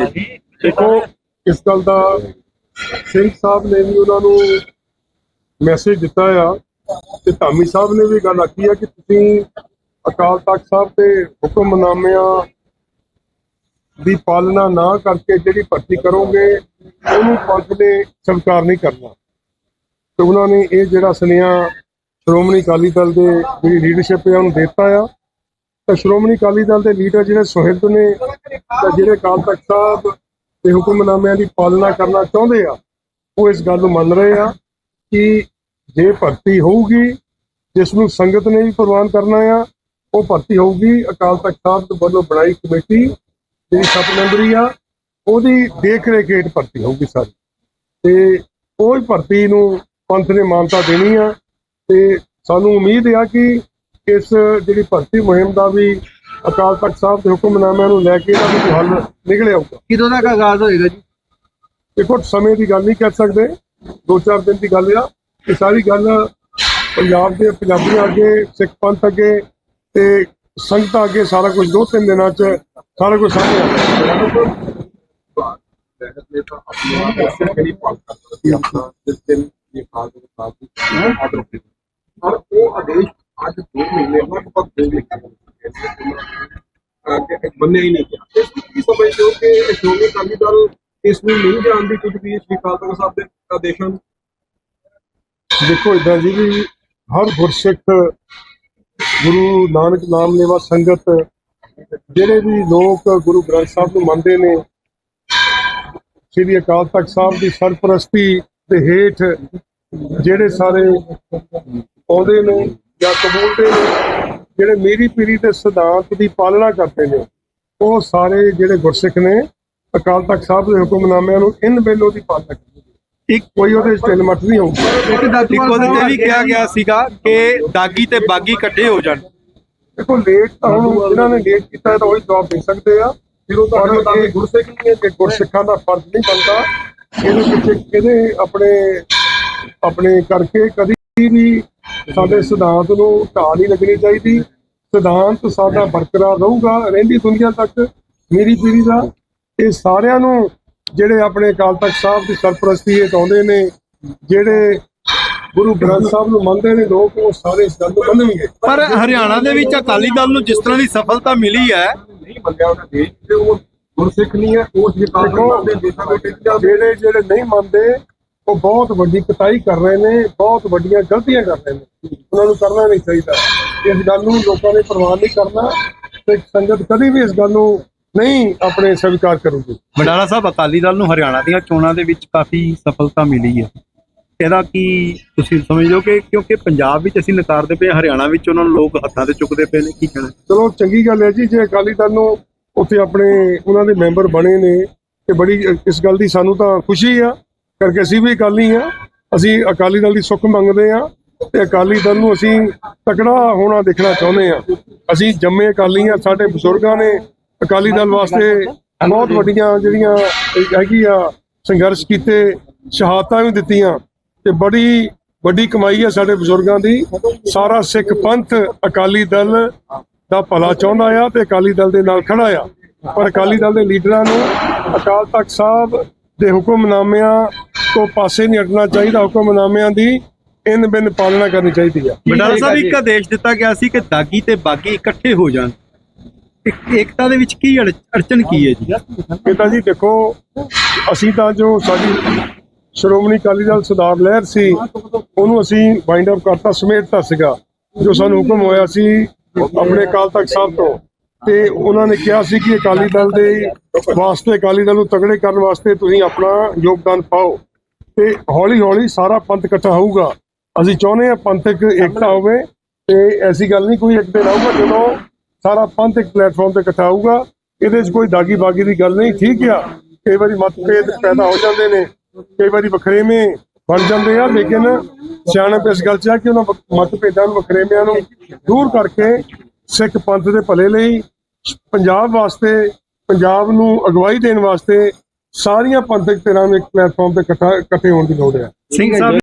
ਦੇਖੋ, ਇਸ ਗੱਲ ਦਾ ਸਿੰਘ ਸਾਹਿਬ ਨੇ ਵੀ ਉਹਨਾਂ ਨੂੰ ਮੈਸੇਜ ਦਿੱਤਾ ਆ ਤੇ ਧਾਮੀ ਸਾਹਿਬ ਨੇ ਵੀ ਗੱਲ ਆਖੀ ਆ ਕਿ ਤੁਸੀਂ ਅਕਾਲ ਤਖਤ ਸਾਹਿਬ ਤੇ ਹੁਕਮਨਾਮਿਆਂ ਦੀ ਪਾਲਣਾ ਨਾ ਕਰਕੇ ਜਿਹੜੀ ਭਰਤੀ ਕਰੋਗੇ, ਉਹਨੂੰ ਪੰਥ ਨੇ ਸਵੀਕਾਰ ਨਹੀਂ ਕਰਨਾ। ਤੇ ਉਹਨਾਂ ਨੇ ਇਹ ਜਿਹੜਾ ਸੁਨੇਹਾ ਸ਼੍ਰੋਮਣੀ ਅਕਾਲੀ ਦਲ ਦੇ ਜਿਹੜੀ ਲੀਡਰਸ਼ਿਪ ਹੈ ਉਹਨੂੰ ਦਿੱਤਾ ਆ। ਤਾਂ ਸ਼੍ਰੋਮਣੀ ਅਕਾਲੀ ਦਲ ਦੇ ਲੀਡਰ ਜਿਹੜੇ ਸੁਹਿਰਦ ਨੇ ਤਾਂ ਜਿਹੜੇ ਅਕਾਲ ਤਖਤ ਸਾਹਿਬ ਦੇ ਹੁਕਮਨਾਮਿਆਂ ਦੀ ਪਾਲਣਾ ਕਰਨਾ ਚਾਹੁੰਦੇ ਆ, ਉਹ ਇਸ ਗੱਲ ਨੂੰ ਮੰਨ ਰਹੇ ਆ ਕਿ ਜੇ ਭਰਤੀ ਹੋਊਗੀ, ਜਿਸ ਨੂੰ ਸੰਗਤ ਨੇ ਵੀ ਪ੍ਰਵਾਨ ਕਰਨਾ ਆ, ਉਹ ਭਰਤੀ ਹੋਊਗੀ। ਅਕਾਲ ਤਖਤ ਸਾਹਿਬ ਦੇ ਵੱਲੋਂ ਬਣਾਈ ਕਮੇਟੀ ਜਿਹੜੀ ਸੱਤ ਮੈਂਬਰੀ ਆ, ਉਹਦੀ ਦੇਖ ਰੇਖ ਹੇਠ ਭਰਤੀ ਹੋਊਗੀ ਸਾਰੀ। ਤੇ ਉਹ ਭਰਤੀ ਨੂੰ ਪੰਥ ਨੇ ਮਾਨਤਾ ਦੇਣੀ ਆ ਤੇ ਸਾਨੂੰ ਉਮੀਦ ਆ ਕਿ ਇਸ ਜਿਹੜੀ ਭਰਤੀ ਮੁਹਿੰਮ ਦਾ ਵੀ ਅਕਾਲ ਤਖਤ ਸਾਹਿਬ ਦੇ ਹੁਕਮਨਾਮਿਆਂ ਨੂੰ ਲੈ ਕੇ ਇਹਦਾ ਵੀ ਹੱਲ ਨਿਕਲ ਆਊਗਾ ਕਿਦੋਂ ਤੱਕ ਆਗਾਜ਼ ਹੋਏਗਾ ਜੀ? ਦੇਖੋ ਸਮੇਂ ਦੀ ਗੱਲ ਨਹੀਂ ਕਹਿ ਸਕਦੇ। ਦੋ ਚਾਰ ਦਿਨ ਦੀ ਗੱਲ ਆ। ਇਹ ਸਾਰੀ ਗੱਲ ਪੰਜਾਬ ਦੇ ਪੰਜਾਬੀਆਂ ਅੱਗੇ ਸਿੱਖ ਪੰਥ ਅੱਗੇ ਤੇ ਸੰਗਤਾਂ ਅੱਗੇ ਸਾਰਾ ਕੁਝ ਦੋ ਤਿੰਨ ਦਿਨਾਂ ਚ ਸਾਰਾ ਕੁਝ ਸਾਹਮਣੇ ਆ ਕੀਤੀ ਔਰ ਉਹ ਆਦੇਸ਼ ਅੱਜ 2 ਮਹੀਨੇ ਲਗਭਗ 2 ਮਹੀਨੇ ਕਿ ਬੰਨੇ ਹੀ ਨਹੀਂ ਗਿਆ। ਇਸ ਵਿੱਚ ਕੀ ਸਮਝਦੇ ਹੋ ਕਿ ਸ਼੍ਰੋਮਣੀ ਅਕਾਲੀ ਦਲ ਇਸ ਨੂੰ ਨਹੀਂ ਜਾਣਦੀ ਕੁਝ ਵੀ ਸ਼੍ਰੀ ਅਕਾਲ ਤਖਤ ਸਾਹਿਬ ਦੇ ਆਦੇਸ਼ਾਂ ਨੂੰ ਦੇਖੋ ਇਦਾਂ ਜੀ ਵੀ ਹਰ ਗੁਰਸਿੱਖ ਗੁਰੂ ਨਾਨਕ ਨਾਮ ਲੈਵਾ ਸੰਗਤ, ਜਿਹੜੇ ਵੀ ਲੋਕ ਗੁਰੂ ਗ੍ਰੰਥ ਸਾਹਿਬ ਨੂੰ ਮੰਨਦੇ ਨੇ, ਸ੍ਰੀ ਅਕਾਲ ਤਖਤ ਸਾਹਿਬ ਦੀ ਸਰਪ੍ਰਸਤੀ ਦੇ ਹੇਠ ਜਿਹੜੇ ਸਾਰੇ ਆਉਂਦੇ ਨੇ ਜਾਂ ਕਬੂਲਦੇ ਨੇ ਜਿਹੜੇ ਮੇਰੀ ਪੀਰੀ ਦੇ ਸਿਧਾਂਤ ਦੀ ਪਾਲਣਾ ਕਰਦੇ ਨੇ ਉਹ ਸਾਰੇ ਜਿਹੜੇ ਗੁਰਸਿੱਖ ਨੇ ਅਕਾਲ ਤਖਤ ਸਾਹਿਬ ਦੇ ਹੁਕਮਨਾਮਿਆਂ ਨੂੰ ਇਨ ਬੇਲੋ ਦੀ ਪਾਲਣਾ ਕਰਦੇ ਨੇ। ਇੱਕ ਕੋਈ ਉਹਦੇ ਸਟਿਲ ਮੱਟ ਨਹੀਂ ਹੋਊਗਾ। ਇੱਕ ਦਾਦੂ ਇੱਕ ਉਹਦੇ ਤੇ ਵੀ ਕਿਹਾ ਗਿਆ ਸੀਗਾ ਕਿ ਦਾਗੀ ਤੇ ਬਾਗੀ ਇਕੱਠੇ ਹੋ ਜਾਣ। ਦੇਖੋ ਲੇਟ ਤਾਂ ਹੁਣ ਨੇ ਲੇਟ ਕੀਤਾ ਤਾਂ ਉਹੀ ਜਵਾਬ ਦੇ ਸਕਦੇ ਆ। ਫਿਰ ਉਹ ਤੁਹਾਡੇ ਮੁਤਾਬਿਕ ਗੁਰਸਿੱਖ ਨਹੀਂ ਹੈ ਕਿ ਗੁਰਸਿੱਖਾਂ ਦਾ ਫਰਜ਼ ਨਹੀਂ ਬਣਦਾ ਇਹਦੇ ਪਿੱਛੇ ਕਿਹਦੇ ਆਪਣੇ ਆਪਣੇ ਕਰਕੇ ਕਦੀ ਵੀ ਸਾਡੇ ਸਿਧਾਂਤ ਨੂੰ ਢਾਹ ਨਹੀਂ ਲੱਗਣੀ ਚਾਹੀਦੀ। ਸਿਧਾਂਤ ਸਾਡਾ ਬਰਕਰਾਰ ਰਹੂਗਾ ਰਹਿੰਦੀ ਦੁਨੀਆ ਤੱਕ ਮੇਰੀ ਪੀੜ੍ਹੀ ਦਾ। ਇਹ ਸਾਰਿਆਂ ਨੂੰ ਜਿਹੜੇ ਆਪਣੇ ਅਕਾਲ ਤਖਤ ਸਾਹਿਬ ਦੀ ਸਰਪ੍ਰਸਤੀ ਹੇਠ ਆਉਂਦੇ ਨੇ ਜਿਹੜੇ ਗੁਰੂ ਗ੍ਰੰਥ ਸਾਹਿਬ ਨੂੰ ਮੰਨਦੇ ਨੇ ਲੋਕ ਉਹ ਸਾਰੇ ਇਸ ਗੱਲ ਨੂੰ ਮੰਨਣਗੇ। ਪਰ ਹਰਿਆਣਾ ਦੇ ਵਿੱਚ ਅਕਾਲੀ ਦਲ ਨੂੰ ਜਿਸ ਤਰ੍ਹਾਂ ਦੀ ਸਫਲਤਾ ਮਿਲੀ ਹੈ ਨਹੀਂ ਮੰਨਿਆ ਉਹਨਾਂ ਤੇ ਉਹ ਗੁਰਸਿੱਖ ਨਹੀਂ ਹੈ ਉਹ ਦੇ ਦੇ ਜਿਹੜੇ ਜਿਹੜੇ ਨਹੀਂ ਮੰਨਦੇ ਉਹ ਬਹੁਤ ਵੱਡੀ ਕਤਾਈ ਕਰ ਰਹੇ ਨੇ ਬਹੁਤ ਵੱਡੀਆਂ ਗਲਤੀਆਂ ਕਰ ਰਹੇ ਨੇ। ਉਹਨਾਂ ਨੂੰ ਕਰਨਾ ਨਹੀਂ ਚਾਹੀਦਾ। ਇਸ ਗੱਲ ਨੂੰ ਲੋਕਾਂ ਨੇ ਪ੍ਰਵਾਨ ਨਹੀਂ ਕਰਨਾ ਤੇ ਸੰਗਤ ਕਦੀ ਵੀ ਇਸ ਗੱਲ ਨੂੰ ਨਹੀਂ ਆਪਣੇ ਸਵੀਕਾਰ ਕਰੂਗੀ। ਬਡਾਲਾ ਸਾਹਿਬ ਅਕਾਲੀ ਦਲ ਨੂੰ ਹਰਿਆਣਾ ਦੀਆਂ ਚੋਣਾਂ ਦੇ ਵਿੱਚ ਕਾਫੀ ਸਫਲਤਾ ਮਿਲੀ ਹੈ। ਇਹਦਾ ਕੀ ਤੁਸੀਂ ਸਮਝਦੇ ਹੋ ਕਿ ਕਿਉਂਕਿ ਪੰਜਾਬ ਵਿੱਚ ਅਸੀਂ ਨਕਾਰਦੇ ਪਏ ਹਰਿਆਣਾ ਵਿੱਚ ਉਹਨਾਂ ਨੂੰ ਲੋਕ ਹੱਥਾਂ ਤੇ ਚੁੱਕਦੇ ਪਏ ਨੇ ਕੀ ਕਹਿਣਾ? ਚਲੋ ਚੰਗੀ ਗੱਲ ਹੈ ਜੀ ਜੇ ਅਕਾਲੀ ਦਲ ਨੂੰ ਉੱਥੇ ਆਪਣੇ ਉਹਨਾਂ ਦੇ ਮੈਂਬਰ ਬਣੇ ਨੇ ਤੇ ਬੜੀ ਇਸ ਗੱਲ ਦੀ ਸਾਨੂੰ ਤਾਂ ਖੁਸ਼ੀ ਆ। ਕਰਕੇ ਅਸੀਂ ਵੀ ਅਕਾਲੀ ਆ ਅਸੀਂ ਅਕਾਲੀ ਦਲ ਦੀ ਸੁੱਖ ਮੰਗਦੇ ਆ ਤੇ ਅਕਾਲੀ ਦਲ ਨੂੰ ਅਸੀਂ ਤਕੜਾ ਹੋਣਾ ਦੇਖਣਾ ਚਾਹੁੰਦੇ ਆ ਅਸੀਂ ਜੰਮੇ ਅਕਾਲੀ ਆ ਸਾਡੇ ਬਜ਼ੁਰਗਾਂ ਨੇ ਅਕਾਲੀ ਦਲ ਵਾਸਤੇ ਬਹੁਤ ਵੱਡੀਆਂ ਜਿਹੜੀਆਂ ਹੈਗੀ ਆ ਸੰਘਰਸ਼ ਕੀਤੇ, ਸ਼ਹਾਦਤਾਂ ਵੀ ਦਿੱਤੀਆਂ ਤੇ ਬੜੀ ਵੱਡੀ ਕਮਾਈ ਹੈ ਸਾਡੇ ਬਜ਼ੁਰਗਾਂ ਦੀ। ਸਾਰਾ ਸਿੱਖ ਪੰਥ ਅਕਾਲੀ ਦਲ ਦਾ ਭਲਾ ਚਾਹੁੰਦਾ ਆ ਤੇ ਅਕਾਲੀ ਦਲ ਦੇ ਨਾਲ ਖੜਾ ਆ। ਪਰ ਅਕਾਲੀ ਦਲ ਦੇ ਲੀਡਰਾਂ ਨੂੰ ਅਕਾਲ ਤਖਤ ਸਾਹਿਬ ਦੇ ਹੁਕਮਨਾਮਿਆਂ ਤੋਂ ਪਾਸੇ ਨਹੀਂ ਹਟਣਾ ਚਾਹੀਦਾ ਹੁਕਮਨਾਮਿਆਂ ਦੀ ਇਨ ਬਿਨ ਪਾਲਣਾ ਕਰਨੀ ਚਾਹੀਦੀ ਆ। ਬਡਾਲਾ ਸਾਹਿਬ ਇੱਕ ਆਦੇਸ਼ ਦਿੱਤਾ ਗਿਆ ਸੀ ਕਿ ਦਾਗੀ ਤੇ ਬਾਗੀ ਇਕੱਠੇ ਹੋ ਜਾਣ। ਇੱਕ ਏਕਤਾ ਦੇ ਵਿੱਚ ਕੀ ਅੜ- ਅੜਚਨ ਕੀ ਹੈ ਜੀ? ਇਹ ਤਾਂ ਜੀ ਦੇਖੋ ਅਸੀਂ ਤਾਂ ਜੋ ਸਾਡੀ ਸ਼੍ਰੋਮਣੀ ਅਕਾਲੀ ਦਲ ਸਰਦਾਰ ਲਹਿਰ ਸੀ ਉਹਨੂੰ ਅਸੀਂ ਵਾਈਂਡ ਅਪ ਕਰਤਾ ਸਮੇਟਤਾ ਸੀਗਾ ਜੋ ਸਾਨੂੰ ਹੁਕਮ ਹੋਇਆ ਸੀ ਆਪਣੇ ਅਕਾਲ ਤਖਤ ਸਾਹਿਬ ਤੋਂ। ਤੇ ਉਹਨਾਂ ਨੇ ਕਿਹਾ ਸੀ ਕਿ ਅਕਾਲੀ ਦਲ ਦੇ ਵਾਸਤੇ ਅਕਾਲੀ ਦਲ ਨੂੰ ਤਗੜੇ ਕਰਨ ਵਾਸਤੇ ਤੁਸੀਂ ਆਪਣਾ ਯੋਗਦਾਨ ਪਾਓ। ਤੇ ਹੌਲੀ ਹੌਲੀ ਸਾਰਾ ਪੰਥ ਇਕੱਠਾ ਹੋਊਗਾ। ਅਸੀਂ ਚਾਹੁੰਦੇ ਹਾਂ ਪੰਥਕ ਏਕਤਾ ਹੋਵੇ ਤੇ ਐਸੀ ਗੱਲ ਨਹੀਂ ਕੋਈ ਇੱਕ ਦਿਨ ਆਊਗਾ ਜਦੋਂ ਸਾਰਾ ਪੰਥ ਇੱਕ ਪਲੇਟਫਾਰਮ ਤੇ ਇਕੱਠਾ ਹੋਊਗਾ, ਇਹਦੇ 'ਚ ਕੋਈ ਦਾਗੀ ਬਾਗੀ ਦੀ ਗੱਲ ਨਹੀਂ, ਠੀਕ ਆ? ਕਈ ਵਾਰੀ ਮਤਭੇਦ ਪੈਦਾ ਹੋ ਜਾਂਦੇ ਨੇ, ਕਈ ਵਾਰੀ ਵਖਰੇਵੇਂ ਬਣ ਜਾਂਦੇ ਆ, ਲੇਕਿਨ ਸਿਆਣਪ ਇਸ ਗੱਲ 'ਚ ਆ ਕਿ ਉਹਨਾਂ ਵਖ- ਮਤਭੇਦਾਂ ਨੂੰ, ਵਖਰੇਵਿਆਂ ਨੂੰ ਦੂਰ ਕਰਕੇ ਸਿੱਖ ਪੰਥ ਦੇ ਭਲੇ ਲਈ ਪੰਜਾਬ ਵਾਸਤੇ, ਪੰਜਾਬ ਨੂੰ ਅਗਵਾਈ ਦੇਣ ਵਾਸਤੇ ਸਾਰੀਆਂ ਪੰਥਕ ਧਿਰਾਂ ਨੂੰ ਇੱਕ ਪਲੇਟਫਾਰਮ ਤੇ ਇਕੱਠਾ ਇਕੱਠੇ ਹੋਣ ਦੀ ਲੋੜ ਹੈ। ਸਿੰਘ ਸਾਹਿਬ